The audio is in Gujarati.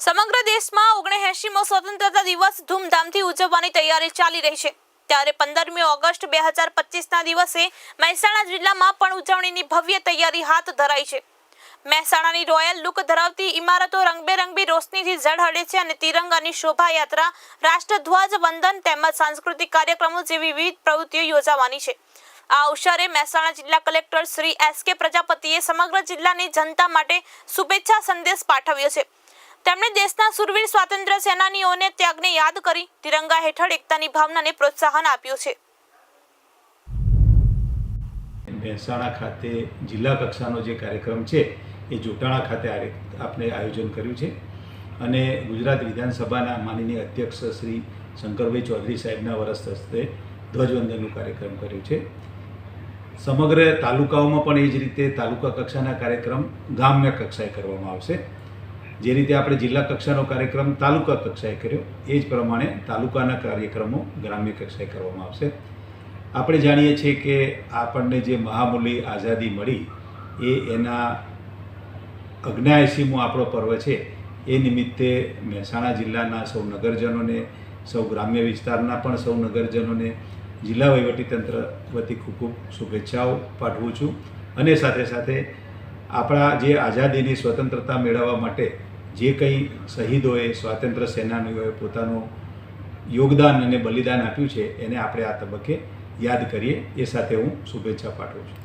સમગ્ર દેશમાં ઓગણએંશીમો સ્વતંત્રતા દિવસ ધૂમધામથી ઉજવવાની તૈયારી ચાલી રહી છે. ત્યારે પંદરમી ઓગસ્ટ બે હજાર પચીસના દિવસે મહેસાણા જિલ્લામાં પણ ઉજવણીની ભવ્ય તૈયારી હાથ ધરાઈ છે. મહેસાણાની રોયલ લુક ધરાવતી ઇમારતો રંગબેરંગી રોશનીથી ઝળહળે છે અને તિરંગાની શોભાયાત્રા, રાષ્ટ્રધ્વજ, વંદન તેમજ સાંસ્કૃતિક કાર્યક્રમો જેવી વિવિધ પ્રવૃત્તિઓ યોજાવાની છે. આ અવસરે મહેસાણા જિલ્લા કલેક્ટર શ્રી એસ કે પ્રજાપતિએ સમગ્ર જિલ્લાની જનતા માટે શુભેચ્છા સંદેશ પાઠવ્યો છે. તેમણે દેશના સુરવીર સ્વાતંત્ર્ય સેનાનીઓને ત્યાગને યાદ કરી તિરંગા હેઠળ એકતાની ભાવનાને પ્રોત્સાહન આપ્યું છે. મહેસાણા ખાતે જિલ્લા કક્ષાનો જે કાર્યક્રમ છે, એ જોટાણા ખાતે આપણે આયોજન કર્યું છે. અને ગુજરાત વિધાનસભાના માનનીય અધ્યક્ષ શ્રી શંકરભાઈ ચૌધરી સાહેબના વરસ હસ્તે ધ્વજવંદનનું કાર્યક્રમ કર્યું છે. સમગ્ર તાલુકાઓમાં પણ એ જ રીતે તાલુકા કક્ષાના કાર્યક્રમ ગામના કક્ષાએ કરવામાં આવશે. જે રીતે આપણે જિલ્લા કક્ષાનો કાર્યક્રમ તાલુકા કક્ષાએ કર્યો, એ જ પ્રમાણે તાલુકાના કાર્યક્રમો ગ્રામ્ય કક્ષાએ કરવામાં આવશે. આપણે જાણીએ છીએ કે આપણને જે મહામૂલી આઝાદી મળી, એ એના અગ્નાએંસીમો આપણો પર્વ છે. એ નિમિત્તે મહેસાણા જિલ્લાના સૌ નગરજનોને, સૌ ગ્રામ્ય વિસ્તારના પણ સૌ નગરજનોને જિલ્લા વહીવટીતંત્ર વતી ખૂબ ખૂબ શુભેચ્છાઓ પાઠવું છું. અને સાથે સાથે આપણા જે આઝાદીની સ્વતંત્રતા મેળવવા માટે જે કંઈ શહીદોએ સ્વાતંત્ર્ય સેનાનીઓએ પોતાનું યોગદાન અને બલિદાન આપ્યું છે, એને આપણે આ તબક્કે યાદ કરીએ. એ સાથે હું શુભેચ્છા પાઠવું છું.